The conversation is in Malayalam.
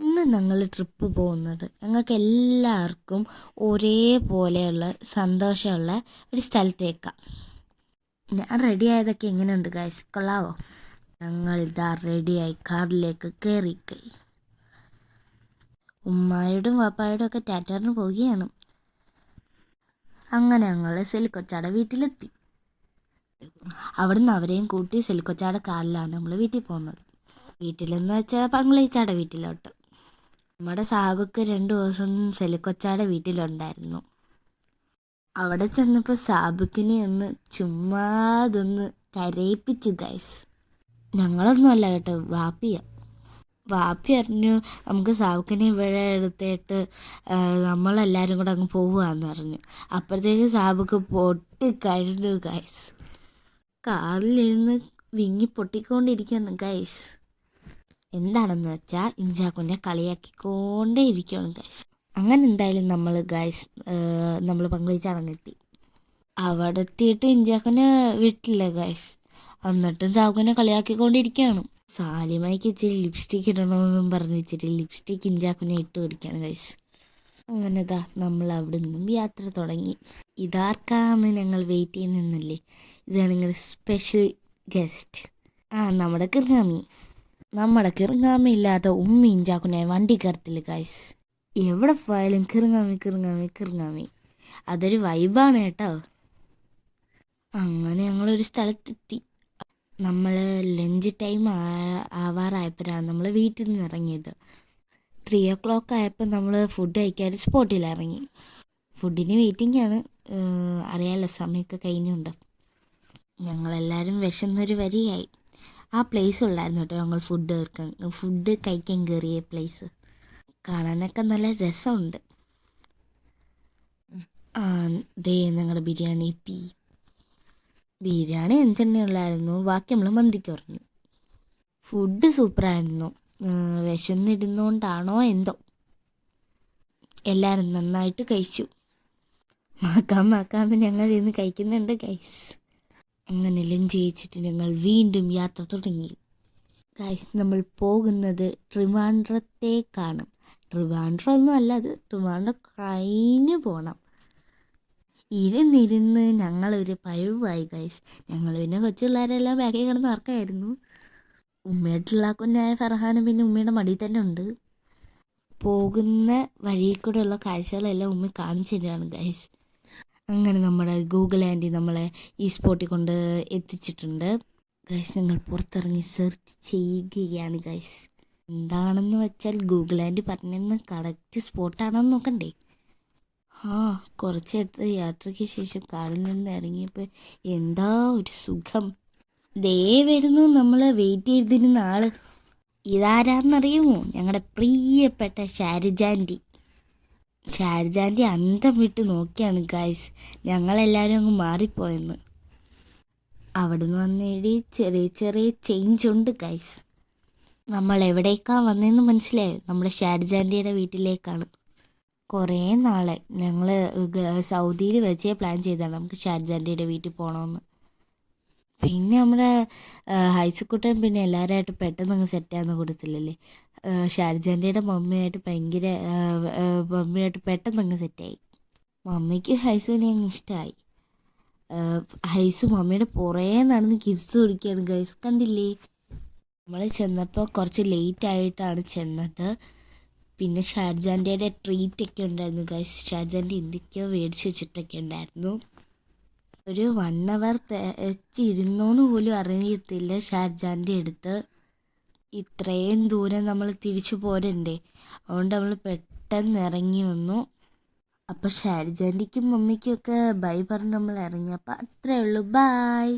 ഇന്ന് ഞങ്ങൾ ട്രിപ്പ് പോകുന്നത്. ഞങ്ങൾക്ക് എല്ലാവർക്കും ഒരേപോലെയുള്ള സന്തോഷമുള്ള ഒരു സ്ഥലത്തേക്കാണ് ഞാൻ റെഡി ആയതൊക്കെ എങ്ങനെയുണ്ട് ഗൈസ് കൊള്ളാവോ? ഞങ്ങൾ ഇതാ റെഡിയായി കാറിലേക്ക് കയറി കയറിക്കൈ ഉമ്മായോടും വാപ്പായോടും ഒക്കെ ടാറ്റാറിന് പോവുകയാണ്. അങ്ങനെ ഞങ്ങൾ സെലിക്കൊച്ചാടെ വീട്ടിലെത്തി. അവിടുന്ന് അവരെയും കൂട്ടി സെലിക്കൊച്ചാടെ കാറിലാണ് നമ്മൾ വീട്ടിൽ പോകുന്നത്. വീട്ടിലെന്ന് വെച്ചാൽ പങ്കളീച്ചാടെ വീട്ടിലോട്ട്. നമ്മുടെ സാബുക്ക് രണ്ട് ദിവസം സെലിക്കൊച്ചാടെ വീട്ടിലുണ്ടായിരുന്നു. അവിടെ ചെന്നപ്പോൾ സാബുക്കിനെ ഒന്ന് ചുമ്മാതൊന്ന് കരയിപ്പിച്ചു ഗൈസ് ഞങ്ങളൊന്നും അല്ല കേട്ടോ വാപ്പിയ. വാപ്പി അറിഞ്ഞു നമുക്ക് സാബുക്കിനെ ഇവിടെ എടുത്തിട്ട് നമ്മളെല്ലാവരും കൂടെ അങ്ങ് പോവുകയെന്ന് പറഞ്ഞു. അപ്പോഴത്തേക്ക് സാബുക്ക് പൊട്ടി കഴിഞ്ഞു ഗൈസ് കാറിലിരുന്ന് വിങ്ങി പൊട്ടിക്കൊണ്ടിരിക്കുന്നു ഗൈസ് എന്താണെന്ന് വെച്ചാൽ ഇഞ്ചാക്കുനെ കളിയാക്കിക്കൊണ്ടേ ഇരിക്കുകയാണ് ഗൈസ് അങ്ങനെ എന്തായാലും നമ്മൾ ഗൈസ് നമ്മൾ പങ്കുവച്ചാണെന്നെത്തി അവിടെ എത്തിയിട്ട് ഇഞ്ചാക്കുനെ വിട്ടില്ല ഗൈസ് എന്നിട്ടും ചാക്കുനെ കളിയാക്കിക്കൊണ്ടിരിക്കുകയാണ്. സാലിമയ്ക്ക് ഇച്ചിരി ലിപ്സ്റ്റിക് ഇടണമെന്നും പറഞ്ഞു വെച്ചിട്ട് ലിപ്സ്റ്റിക് ഇഞ്ചാക്കുനെ ഇട്ട് പിടിക്കുകയാണ് ഗൈസ് അങ്ങനെ ഇതാ നമ്മൾ അവിടെ നിന്നും യാത്ര തുടങ്ങി. ഇതാർക്കാന്ന് ഞങ്ങൾ വെയിറ്റ് ചെയ്യുന്നില്ലേ ഇതാണ് നിങ്ങളുടെ സ്പെഷ്യൽ ഗസ്റ്റ് ആ നമ്മുടെ കിർങ്ങാമി നമ്മുടെ കിർങ്ങാമി ഇല്ലാത്ത ഉമ്മയും ചാക്കുനെ വണ്ടി കയറത്തില്ല ഗൈസ് എവിടെ പോയാലും കിറങ്ങാമി കിറങ്ങാമി കിറങ്ങാമി. അതൊരു വൈബാണ് കേട്ടോ. അങ്ങനെ ഞങ്ങളൊരു സ്ഥലത്തെത്തി. നമ്മൾ ലഞ്ച് ടൈം ആവാറായപ്പോഴാണ് നമ്മൾ വീട്ടിൽ നിന്ന് ഇറങ്ങിയത്. ത്രീ ഒ ക്ലോക്ക് ആയപ്പോൾ നമ്മൾ ഫുഡ് കഴിക്കാൻ സ്പോട്ടിൽ ഇറങ്ങി. ഫുഡിന് വെയിറ്റിംഗ് ആണ്. അറിയാമല്ലോ സമയമൊക്കെ കഴിഞ്ഞുണ്ട് ഞങ്ങളെല്ലാവരും വിശന്നൊരു വരിയായി. ആ പ്ലേസ് ഉള്ളായിരുന്നു കേട്ടോ ഞങ്ങൾ ഫുഡ് കഴിക്കാൻ ഫുഡ് കഴിക്കാൻ കയറിയ പ്ലേസ് കാണാനൊക്കെ നല്ല രസമുണ്ട്. ആ ദേ ഞങ്ങളുടെ ബിരിയാണി എത്തി. ബിരിയാണി എന്തെന്നെ ഉള്ളായിരുന്നു ബാക്കി നമ്മൾ മന്തിക്ക് പറഞ്ഞു. ഫുഡ് സൂപ്പറായിരുന്നു. വിശന്നിരുന്നുകൊണ്ടാണോ എന്തോ. എല്ലാവരും നന്നായിട്ട് കഴിച്ചു. മാക്കാൻ മാക്കാന്ന് ഞങ്ങൾ ഇന്ന് കഴിക്കുന്നുണ്ട് ഗൈസ് അങ്ങനെ ലഞ്ച് കഴിച്ചിട്ട് ഞങ്ങൾ വീണ്ടും യാത്ര തുടങ്ങി. ഗൈസ് നമ്മൾ പോകുന്നത് ട്രിവാൻഡ്രത്തേക്കാണ്. ട്രിവാൻഡ്രം ഒന്നും അല്ല അത് ട്രിവാൻഡ്രം കഴിഞ്ഞ് പോകണം ഇരുന്നിരുന്ന് ഞങ്ങളൊരു പഴുവായി ഗൈസ് ഞങ്ങൾ പിന്നെ കൊച്ചു പിള്ളേരെല്ലാം ബാക്കിൽ കിടന്ന് ഉറക്കമായിരുന്നു. ഉമ്മയായിട്ടുള്ള കുഞ്ഞായ ഫർഹാനും പിന്നെ ഉമ്മയുടെ മടിയിൽ തന്നെ ഉണ്ട്. പോകുന്ന വഴിയിൽ കൂടെയുള്ള കാഴ്ചകളെല്ലാം ഉമ്മ കാണിച്ചു തരികയാണ് ഗൈസ് അങ്ങനെ നമ്മുടെ ഗൂഗിൾ ആന്റി നമ്മളെ ഈ സ്പോട്ടിൽ കൊണ്ട് എത്തിച്ചിട്ടുണ്ട്. ഗൈസ് നിങ്ങൾ പുറത്തിറങ്ങി സെർച്ച് ചെയ്യുകയാണ് ഗൈസ് എന്താണെന്ന് വെച്ചാൽ ഗൂഗിൾ ആന്റി പറഞ്ഞെന്ന് കറക്റ്റ് സ്പോട്ടാണെന്ന് നോക്കണ്ടേ? ആ കുറച്ച് യാത്രയ്ക്ക് ശേഷം കാറിൽ നിന്ന് ഇറങ്ങിയപ്പോൾ എന്താ ഒരു സുഖം. ദേ വരുന്നു നമ്മൾ വെയിറ്റ് ചെയ്തിരുന്ന ആൾ. ഇതാരാന്നറിയുമോ? ഞങ്ങളുടെ പ്രിയപ്പെട്ട ഷാരിജാന്റി ഷാരിജാന്റി അന്തം വിട്ട് നോക്കിയാണ് ഗായ്സ്. ഞങ്ങളെല്ലാവരും അങ്ങ് മാറിപ്പോയെന്ന്. അവിടുന്ന് വന്നേടി ചെറിയ ചെറിയ ചേഞ്ച് ഉണ്ട് ഗൈസ് നമ്മൾ എവിടേക്കാ വന്നതെന്ന് മനസ്സിലായോ? നമ്മുടെ ഷാരിജാന്റിയുടെ വീട്ടിലേക്കാണ്. കുറേ നാളെ ഞങ്ങൾ സൗദിയിൽ വെച്ചേ പ്ലാൻ ചെയ്താണ് നമുക്ക് ഷാർജാന്റിയുടെ വീട്ടിൽ പോകണമെന്ന് പിന്നെ നമ്മുടെ ഹൈസ്കൂട്ടൻ പിന്നെ എല്ലാവരുമായിട്ട് പെട്ടെന്ന് അങ്ങ് സെറ്റാന്ന് കൊടുത്തില്ലല്ലേ? ഷാർജാന്റിയുടെ മമ്മിയായിട്ട് ഭയങ്കര മമ്മിയായിട്ട് പെട്ടെന്ന് അങ്ങ് സെറ്റായി മമ്മിക്ക് ഹൈസുവിനെ അങ്ങ് ഇഷ്ടമായി ഹൈസു മമ്മിയുടെ പുറകെ നടന്ന് കിസ് കുടിക്കുകയാണ് ഗൈസ് കണ്ടില്ലേ? നമ്മൾ ചെന്നപ്പോൾ കുറച്ച് ലേറ്റ് ആയിട്ടാണ് ചെന്നത്. പിന്നെ ഷാർജാന്റെ ട്രീറ്റ് ഒക്കെ ഉണ്ടായിരുന്നു ഗൈസ് ഷാർജാന്റെ എന്തൊക്കെയോ മേടിച്ച് വെച്ചിട്ടൊക്കെ ഉണ്ടായിരുന്നു. ഒരു വൺ അവർ ഇരുന്നോന്ന് പോലും അറിയത്തില്ല ഷാർജാന്റെ അടുത്ത് ഇത്രയും ദൂരം നമ്മൾ തിരിച്ചു പോരണ്ടേ? അതുകൊണ്ട് നമ്മൾ പെട്ടെന്ന് ഇറങ്ങി വന്നു. അപ്പോൾ ഷാരിജാന്റിക്കും മമ്മിക്കും ഒക്കെ ബൈ പറഞ്ഞ് നമ്മൾ ഇറങ്ങി. അപ്പോൾ അത്രയേ ഉള്ളൂ. ബായ്